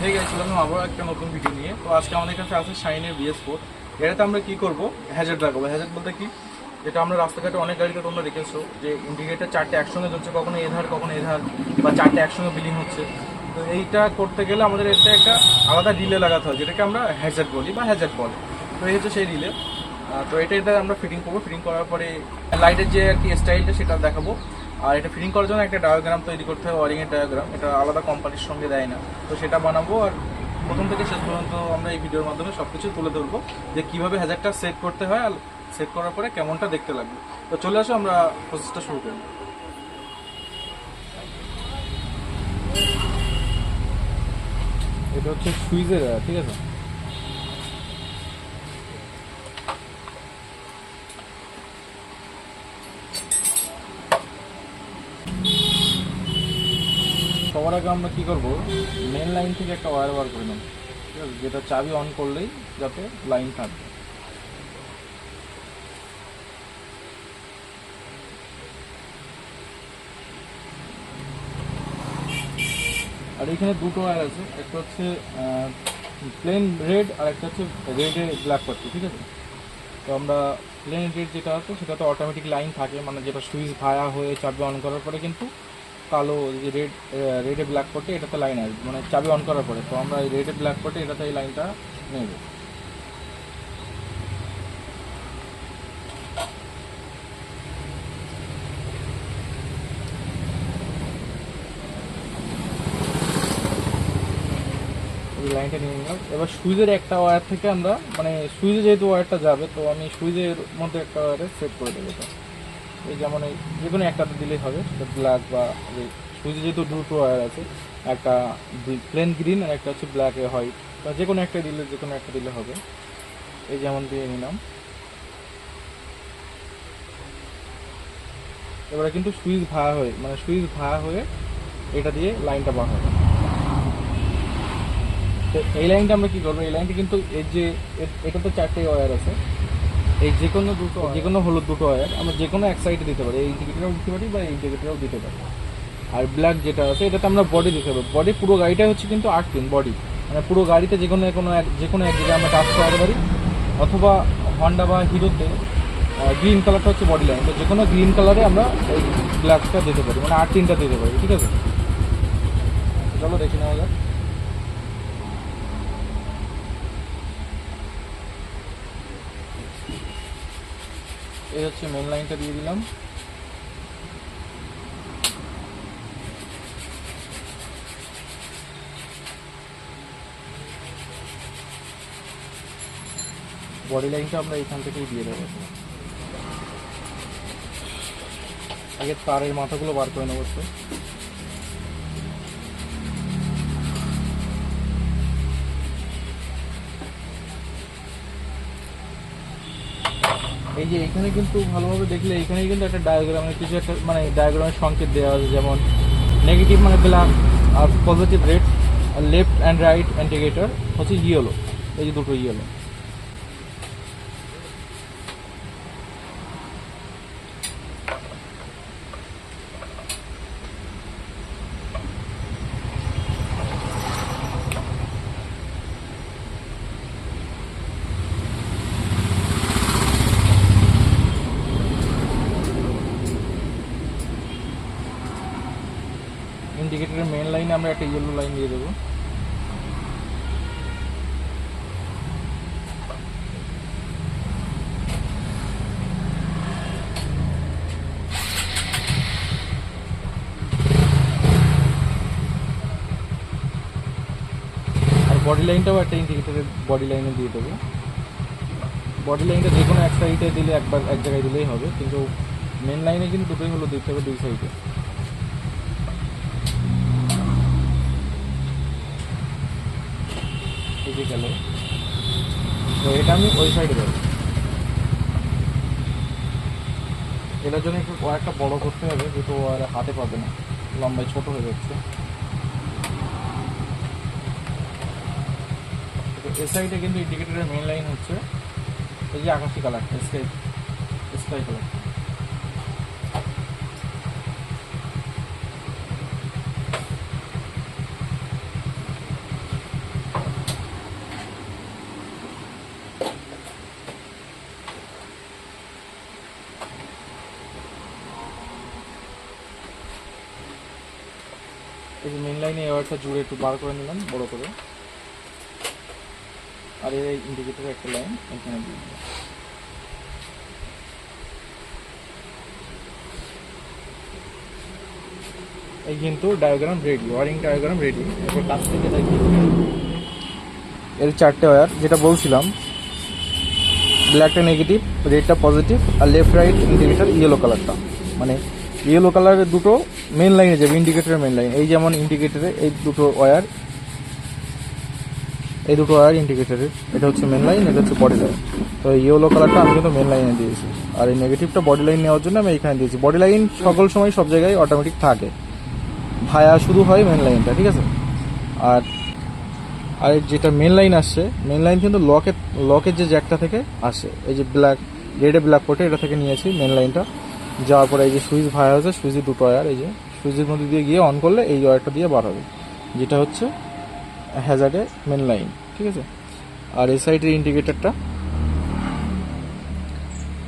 হয়ে গেছিলাম আবার একটা নতুন ভিডিও নিয়ে। তো আজকে আমাদের কাছে আছে শাইনের বিএস ফোর এটাতে আমরা কি করব? হ্যাজেট লাগাবো। হ্যাজেট বলতে কি? যেটা আমরা রাস্তাঘাটে অনেক গাড়িতে তোমরা দেখেছ যে ইন্ডিকেটার চারটে একসঙ্গে জ্বলছে কখনো এধার কখনো এধার, বা চারটে একসঙ্গে বিলিং হচ্ছে। তো এইটা করতে গেলে আমাদের এটা একটা আলাদা রিলে লাগাতে হয়, যেটাকে আমরা হ্যাজেট বলি বা হ্যাজেট বলে। তো এই হচ্ছে সেই রিলে তো এটা এটা আমরা ফিটিং করব। ফিটিং করার পরে লাইটের যে আর কি স্টাইলটা সেটা দেখাবো। আর এটা ফিটিং করার জন্য একটা ডায়াগ্রাম তৈরি করতে হবে ওয়ারিংয়ের ডায়াগ্রাম এটা আলাদা কোম্পানির সঙ্গে দেয় না। তো সেটা বানাবো আর প্রথম থেকে শেষ পর্যন্ত আমরা এই ভিডিওর মাধ্যমে সব কিছু তুলে ধরবো যে কীভাবে হ্যাজারটা সেট করতে হয় আর সেট করার পরে কেমনটা দেখতে লাগবে। তো চলে আসো, আমরা প্রসেসটা শুরু করব এটা হচ্ছে সুইজের ঠিক আছে? সবার আগে আমরা কী করব? মেন লাইন থেকে একটা ওয়্যার বার করে নেব। ঠিক আছে? যেটা চাবি অন করলেই যাতে লাইন থাকবে আর এখানে দুটো ওয়্যার আছে। একটা হচ্ছে প্লেন রেড আর একটা হচ্ছে রেডে ব্ল্যাক করছে ঠিক আছে? তো আমরা প্লেন রেড যেটা আছে সেটা তো অটোমেটিক লাইন থাকে। মানে যেটা সুইচ ভায়া হয়ে চাবি অন করার পরে কিন্তু কালো যে রেড রেডে ব্ল্যাক করতে এটাতে লাইন আসবে। মানে চাবি অন করার পরে। তো আমরা এই রেডে ব্ল্যাক করতে এটাতে এই লাইনটা নেব। লাইনটা নিয়ে নিলাম। এবার সুইচের একটা ওয়্যার থেকে আমরা মানে সুইচে যেহেতু ওয়্যারটা যাবে, তো আমি সুইচের মধ্যে একটা ওয়্যারে সেট করে দেবো এই যেমন এই যে কোনো একটাতে দিলেই হবে, সেটা ব্ল্যাক বা সুইচে যেহেতু দুটো ওয়্যার আছে, একটা প্লেন গ্রিন আর একটা হচ্ছে ব্ল্যাক হোয়াইট বা যে কোনো একটা দিলে যে কোনো একটা দিলে হবে। এই যেমন দিয়ে নিলাম। এবারে কিন্তু সুইচ ভাড়া হয়ে মানে সুইচ ভাড়া হয়ে এটা দিয়ে লাইনটা বার হবে। তো এই লাইনটা আমরা কি করব? এই লাইনটা কিন্তু এর যে এটা তো চারটে ওয়্যার আছে। এই যে কোনো দুটো যে কোনো হলুদ দুটো ওয়্যার আমরা যে কোনো এক সাইডে দিতে পারি। এই ইন্ডিকেটারও দিতে পারি বা এই ইন্ডিকেটারও দিতে পারি। আর ব্ল্যাক যেটা আছে, এটাতে আমরা বডি দিতে হবে বডি পুরো গাড়িটা হচ্ছে কিন্তু আট পিন বডি মানে পুরো গাড়িতে যে কোনো কোনো এক যে কোনো এক জায়গায় আমরা টাচ করাতে পারি। অথবা হন্ডা বা হিরোতে গ্রিন কালারটা হচ্ছে বডি লাইন তো যে কোনো গ্রিন কালারে আমরা এই ব্ল্যাকটা দিতে পারি। মানে আট পিনটা দিতে পারি। ঠিক আছে? চলো দেখি নেওয়া যাক। এই হচ্ছে মেন লাইনটা দিয়ে দিলাম বডি লাইনটা আমরা এখান থেকেই দিয়ে দেবো আগে তারের মাথাগুলো বার করে নেব একটু। এই যে এখানে কিন্তু ভালোভাবে দেখলে এখানে কিন্তু একটা ডায়াগ্রামের কিছু একটা মানে ডায়াগ্রামের সংকেত দেওয়া আছে, যেমন নেগেটিভ মানে ব্ল্যাক আর পজিটিভ রেড আর লেফট অ্যান্ড রাইট ইন্ডিকেটর হচ্ছে ইয়েলো এই যে দুটো ইয়েলো ইন্ডিকেটরের মেন লাইনে আমরা একটা ইয়েলো লাইন দিয়ে দেবো। বডি লাইনটাও একটা ইন্ডিকেটরের বডি লাইনে দিয়ে দেবো। বডি লাইনটা যে কোনো এক সাইডে দিলে একবার, এক জায়গায় দিলেই হবে। কিন্তু মেন লাইনে কিন্তু দুটোই হলো দিতে হবে দুই সাইডে গেল। তো এটা আমি ওই সাইডে দেবো এটার জন্য একটু একটা বড় করতে হবে, যেহেতু আর হাতে পাবে না। লম্বায় ছোট হয়ে যাচ্ছে। এ সাইডে কিন্তু ইন্ডিকেটরের মেন লাইন হচ্ছে এই যে আকাশি কালারটা স্কাই স্কাই কালার লাইনে এই ওয়্যারটা জুড়ে একটু বার করে নিলাম, বড় করে। আর এই ইন্ডিকেটরের একটা লাইন এখানে দিয়ে দিলাম। এই কিন্তু diagram ready wiring diagram ready এরপর কাছ থেকে দেখি এর চারটে ওয়্যার যেটা বলছিলাম ব্ল্যাকটা নেগেটিভ রেডটা পজিটিভ আর লেফট রাইট ইন্ডিকেটার ইয়েলো কালারটা মানে ইয়েলো কালারের দুটো মেন লাইনে যাবে ইন্ডিকেটরের মেন লাইন এই যেমন ইন্ডিকেটরে এই দুটো ওয়্যার এই দুটো ওয়্যার ইন্ডিকেটরের এটা হচ্ছে মেন লাইন এটা হচ্ছে বডি লাইন তো ইয়েলো কালারটা আমি কিন্তু মেন লাইনে দিয়েছি। আর এই নেগেটিভটা বডি লাইন নেওয়ার জন্য আমি এখানে দিয়েছি। বডি লাইন সকল সময় সব জায়গায় অটোমেটিক থাকে। ভায়া শুরু হয় মেন লাইনটা ঠিক আছে? আর আর যেটা মেন লাইন আসছে মেন লাইন কিন্তু লকের লকের যে জ্যাকটা থেকে আসে, এই যে ব্ল্যাক রেডে ব্ল্যাক পোর্টে এটা থেকে নিয়েছি মেন লাইনটা যাওয়ার পরে এই যে সুইচ ভায়া হয়েছে, সুইচের দুটো ওয়্যার এই যে সুইচের মধ্যে দিয়ে গিয়ে অন করলে এই ওয়্যারটা দিয়ে বার হবে, যেটা হচ্ছে হ্যাজার্ডের মেন লাইন ঠিক আছে? আর এই সাইডের ইন্ডিকেটারটা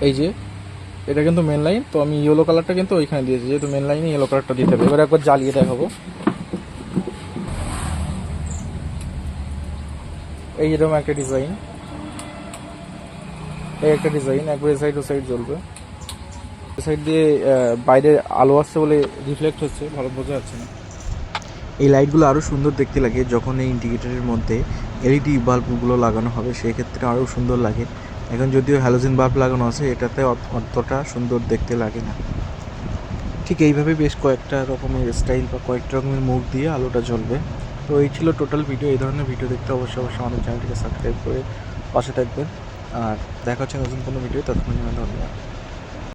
এই যে এটা কিন্তু মেন লাইন তো আমি ইয়েলো কালারটা কিন্তু ওইখানে দিয়েছি, যেহেতু মেন লাইনে ইয়েলো কালারটা দিতে হবে। এবার একবার জ্বালিয়ে দেখাবো। এই এরকম একটা ডিজাইন এই একটা ডিজাইন একবার এই সাইড ও সাইড জ্বলবে। সাইড দিয়ে বাইরে আলো আসছে বলে রিফ্লেক্ট হচ্ছে, ভালো বোঝা যাচ্ছে না। এই লাইটগুলো আরও সুন্দর দেখতে লাগে যখন এই ইন্ডিকেটারের মধ্যে এলইডি বাল্বগুলো লাগানো হবে সেই ক্ষেত্রে আরও সুন্দর লাগে। এখন যদিও হ্যালোজেন বাল্ব লাগানো আছে, এটাতে অতটা সুন্দর দেখতে লাগে না। ঠিক এইভাবে বেশ কয়েকটা রকমের স্টাইল বা কয়েকটা রকমের মুখ দিয়ে আলোটা জ্বলবে। তো এই ছিল টোটাল ভিডিও এই ধরনের ভিডিও দেখতে অবশ্যই অবশ্যই আমাদের চ্যানেলটিকে সাবস্ক্রাইব করে পাশে থাকবেন। আর দেখা হচ্ছে নতুন কোনো ভিডিও ততক্ষণ জন্য ধন্যবাদ।